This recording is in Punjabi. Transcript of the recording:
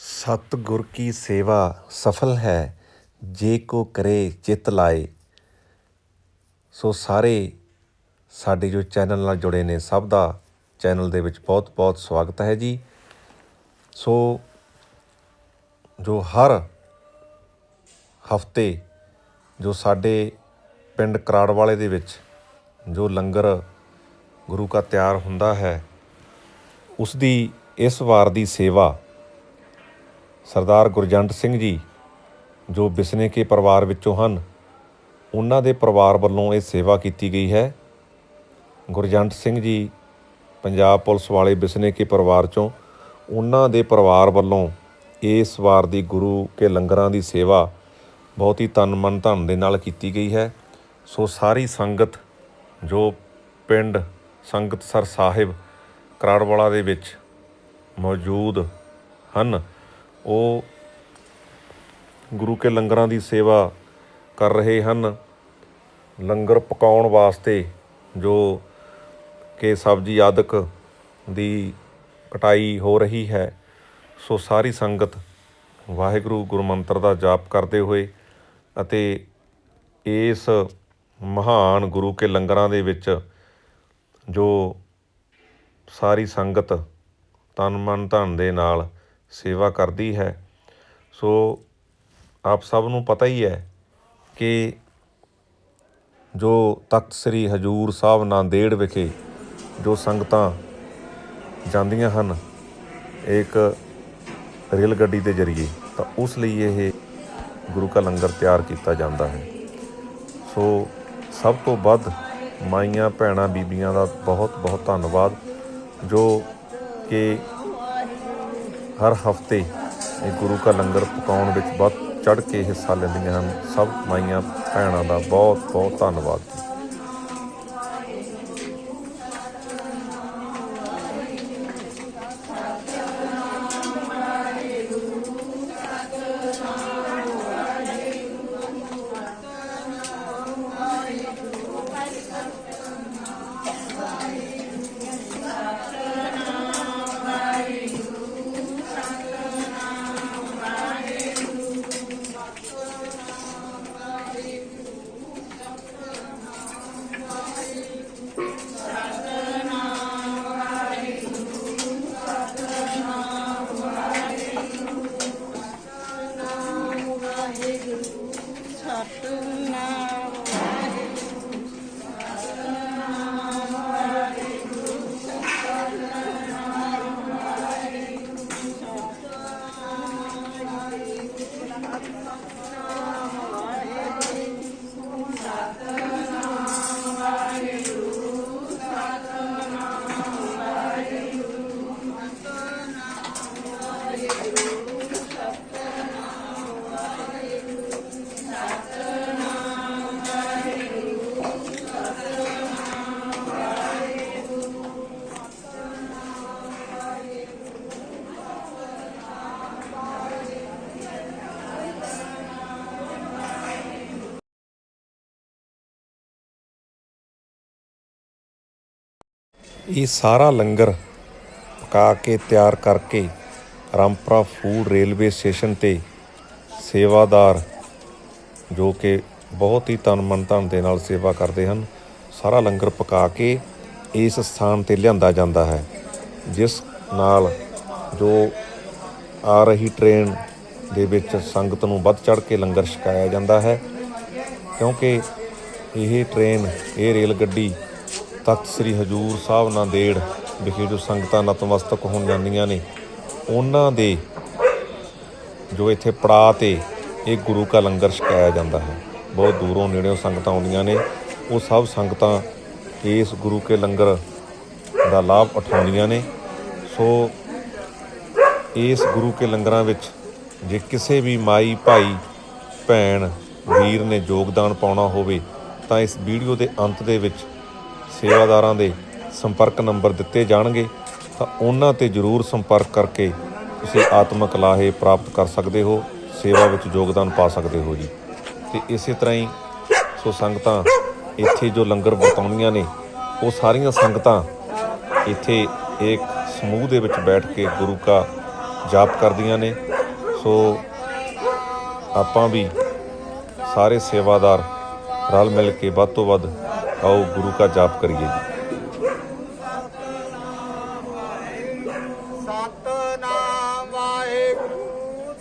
ਸਤਿਗੁਰ ਕੀ ਸੇਵਾ ਸਫਲ ਹੈ, ਜੇ ਕੋ ਕਰੇ ਚਿਤ ਲਾਏ। ਸੋ ਸਾਰੇ ਸਾਡੇ ਜੋ ਚੈਨਲ ਨਾਲ ਜੁੜੇ ਨੇ, ਸਭ ਦਾ ਚੈਨਲ ਦੇ ਵਿੱਚ ਬਹੁਤ ਬਹੁਤ ਸਵਾਗਤ ਹੈ ਜੀ। ਸੋ ਜੋ ਹਰ ਹਫ਼ਤੇ ਜੋ ਸਾਡੇ ਪਿੰਡ ਕਰਾੜ ਵਾਲੇ ਦੇ ਵਿੱਚ ਜੋ ਲੰਗਰ ਗੁਰੂ ਕਾ ਤਿਆਰ ਹੁੰਦਾ ਹੈ, ਉਸ ਦੀ ਇਸ ਵਾਰ ਦੀ ਸੇਵਾ ਸਰਦਾਰ ਗੁਰਜੰਟ ਸਿੰਘ ਜੀ, ਜੋ ਬਿਸਨੇ ਕੇ ਪਰਿਵਾਰ ਵਿੱਚੋਂ ਹਨ, ਉਹਨਾਂ ਦੇ ਪਰਿਵਾਰ ਵੱਲੋਂ ਇਹ ਸੇਵਾ ਕੀਤੀ ਗਈ ਹੈ। ਗੁਰਜੰਟ ਸਿੰਘ ਜੀ ਪੰਜਾਬ ਪੁਲਿਸ ਵਾਲੇ ਬਿਸਨੇ ਕੇ ਪਰਿਵਾਰ ਚੋਂ ਉਹਨਾਂ ਦੇ ਪਰਿਵਾਰ ਵੱਲੋਂ ਇਸ ਵਾਰ ਦੀ ਗੁਰੂ ਕੇ ਲੰਗਰਾਂ ਦੀ ਸੇਵਾ ਬਹੁਤ ਹੀ ਤਨ ਮਨ ਧਨ ਦੇ ਨਾਲ ਕੀਤੀ ਗਈ ਹੈ। ਸੋ ਸਾਰੀ ਸੰਗਤ ਜੋ ਪਿੰਡ ਸੰਗਤ ਸਰ ਸਾਹਿਬ ਕਰਾੜਵਾਲਾ ਦੇ ਵਿੱਚ ਮੌਜੂਦ ਹਨ ਉਹ ਗੁਰੂ ਕੇ ਲੰਗਰਾਂ ਦੀ ਸੇਵਾ ਕਰ ਰਹੇ ਹਨ। ਲੰਗਰ ਪਕਾਉਣ ਵਾਸਤੇ ਜੋ ਕਿ ਸਬਜ਼ੀ ਆਦਿਕ ਦੀ ਕਟਾਈ ਹੋ ਰਹੀ ਹੈ, ਸੋ ਸਾਰੀ ਸੰਗਤ ਵਾਹਿਗੁਰੂ ਗੁਰਮੰਤਰ ਦਾ ਜਾਪ ਕਰਦੇ ਹੋਏ ਅਤੇ ਇਸ ਮਹਾਨ ਗੁਰੂ ਕੇ ਲੰਗਰਾਂ ਦੇ ਵਿੱਚ ਜੋ ਸਾਰੀ ਸੰਗਤ ਤਨ ਮਨ ਧਨ ਦੇ ਨਾਲ ਸੇਵਾ ਕਰਦੀ ਹੈ। ਸੋ ਆਪ ਸਭ ਨੂੰ ਪਤਾ ਹੀ ਹੈ ਕਿ ਜੋ ਤਖਤ ਸ੍ਰੀ ਹਜੂਰ ਸਾਹਿਬ ਨਾਂਦੇੜ ਵਿਖੇ ਜੋ ਸੰਗਤਾਂ ਜਾਂਦੀਆਂ ਹਨ, ਇੱਕ ਰੇਲ ਗੱਡੀ ਦੇ ਜ਼ਰੀਏ, ਤਾਂ ਉਸ ਲਈ ਇਹ ਗੁਰੂ ਕਾ ਲੰਗਰ ਤਿਆਰ ਕੀਤਾ ਜਾਂਦਾ ਹੈ। ਸੋ ਸਭ ਤੋਂ ਵੱਧ ਮਾਈਆਂ, ਭੈਣਾਂ, ਬੀਬੀਆਂ ਦਾ ਬਹੁਤ ਬਹੁਤ ਧੰਨਵਾਦ, ਜੋ ਕਿ ਹਰ ਹਫ਼ਤੇ ਇਹ ਗੁਰੂ ਕਾ ਲੰਗਰ ਪਕਾਉਣ ਵਿੱਚ ਵੱਧ ਚੜ ਕੇ ਹਿੱਸਾ ਲੈਂਦੀਆਂ ਹਨ। ਸਭ ਮਾਈਆਂ ਭੈਣਾਂ ਦਾ ਬਹੁਤ ਬਹੁਤ ਧੰਨਵਾਦ ਜੀ। ਇਹ ਸਾਰਾ ਲੰਗਰ ਪਕਾ ਕੇ, ਤਿਆਰ ਕਰਕੇ ਰਾਮਪੁਰਾ ਫੂਡ ਰੇਲਵੇ ਸਟੇਸ਼ਨ ਤੇ ਸੇਵਾਦਾਰ ਜੋ ਕਿ ਬਹੁਤ ਹੀ ਤਨ ਮਨ ਧਨ ਦੇ ਨਾਲ ਸੇਵਾ ਕਰਦੇ ਹਨ, ਸਾਰਾ ਲੰਗਰ ਪਕਾ ਕੇ ਇਸ ਸਥਾਨ ਤੇ ਲਿਆਂਦਾ ਜਾਂਦਾ ਹੈ, ਜਿਸ ਨਾਲ ਜੋ ਆ ਰਹੀ ਟ੍ਰੇਨ ਦੇ ਵਿੱਚ ਸੰਗਤ ਨੂੰ ਵੱਧ ਚੜ ਕੇ ਲੰਗਰ ਛਕਾਇਆ ਜਾਂਦਾ ਹੈ, ਕਿਉਂਕਿ ਇਹ ਟ੍ਰੇਨ, ਇਹ ਰੇਲ ਗੱਡੀ ਤਖਤ ਸ੍ਰੀ ਹਜੂਰ ਸਾਹਿਬ ਨਾਂਦੇੜ ਵਿਖੇ ਜੋ ਸੰਗਤਾਂ ਨਤਮਸਤਕ ਹੋਣ ਜਾਂਦੀਆਂ ਨੇ, ਉਹਨਾਂ ਦੇ ਜੋ ਇੱਥੇ ਪੜਾਅ ਤੇ ਇਹ ਗੁਰੂ ਕਾ ਲੰਗਰ ਛਕਾਇਆ ਜਾਂਦਾ ਹੈ। ਬਹੁਤ ਦੂਰੋਂ ਨੇੜਿਓਂ ਸੰਗਤਾਂ ਆਉਂਦੀਆਂ ਨੇ। ਉਹ ਸਭ ਸੰਗਤਾਂ ਇਸ ਗੁਰੂ ਕੇ ਲੰਗਰ ਦਾ ਲਾਭ ਉਠਾਉਂਦੀਆਂ ਨੇ। ਸੋ ਇਸ ਗੁਰੂ ਕੇ ਲੰਗਰਾਂ ਵਿੱਚ ਜੇ ਕਿਸੇ ਵੀ ਮਾਈ, ਭਾਈ, ਭੈਣ, ਵੀਰ ਨੇ ਯੋਗਦਾਨ ਪਾਉਣਾ ਹੋਵੇ, ਤਾਂ ਇਸ ਵੀਡੀਓ ਦੇ ਅੰਤ ਦੇ ਵਿੱਚ ਸੇਵਾਦਾਰਾਂ ਦੇ ਸੰਪਰਕ ਨੰਬਰ ਦਿੱਤੇ ਜਾਣਗੇ, ਤਾਂ ਉਹਨਾਂ ਤੇ ਜਰੂਰ ਸੰਪਰਕ ਕਰਕੇ ਤੁਸੀਂ ਆਤਮਿਕ ਲਾਹੇ ਪ੍ਰਾਪਤ ਕਰ ਸਕਦੇ ਹੋ, ਸੇਵਾ ਵਿੱਚ ਯੋਗਦਾਨ ਪਾ ਸਕਦੇ ਹੋ ਜੀ। ਤੇ ਇਸੇ ਤਰ੍ਹਾਂ ਹੀ ਸੋ ਸੰਗਤਾਂ ਇੱਥੇ ਜੋ ਲੰਗਰ ਵਰਤਾਉਂਦੀਆਂ ਨੇ, ਉਹ ਸਾਰੀਆਂ ਸੰਗਤਾਂ ਇੱਥੇ ਇੱਕ ਸਮੂਹ ਦੇ ਵਿੱਚ ਬੈਠ ਕੇ ਗੁਰੂ ਕਾ ਜਾਪ ਕਰਦੀਆਂ ਨੇ। ਸੋ ਆਪਾਂ ਵੀ ਸਾਰੇ ਸੇਵਾਦਾਰ ਰਲ ਮਿਲ ਕੇ ਵੱਧ ਤੋਂ ਵੱਧ ਆਓ ਗੁਰੂ ਕਾ ਜਾਪ ਕਰੀਏ ਜੀ। ਸਤਨਾਮ ਵਾਹਿਗੁਰੂ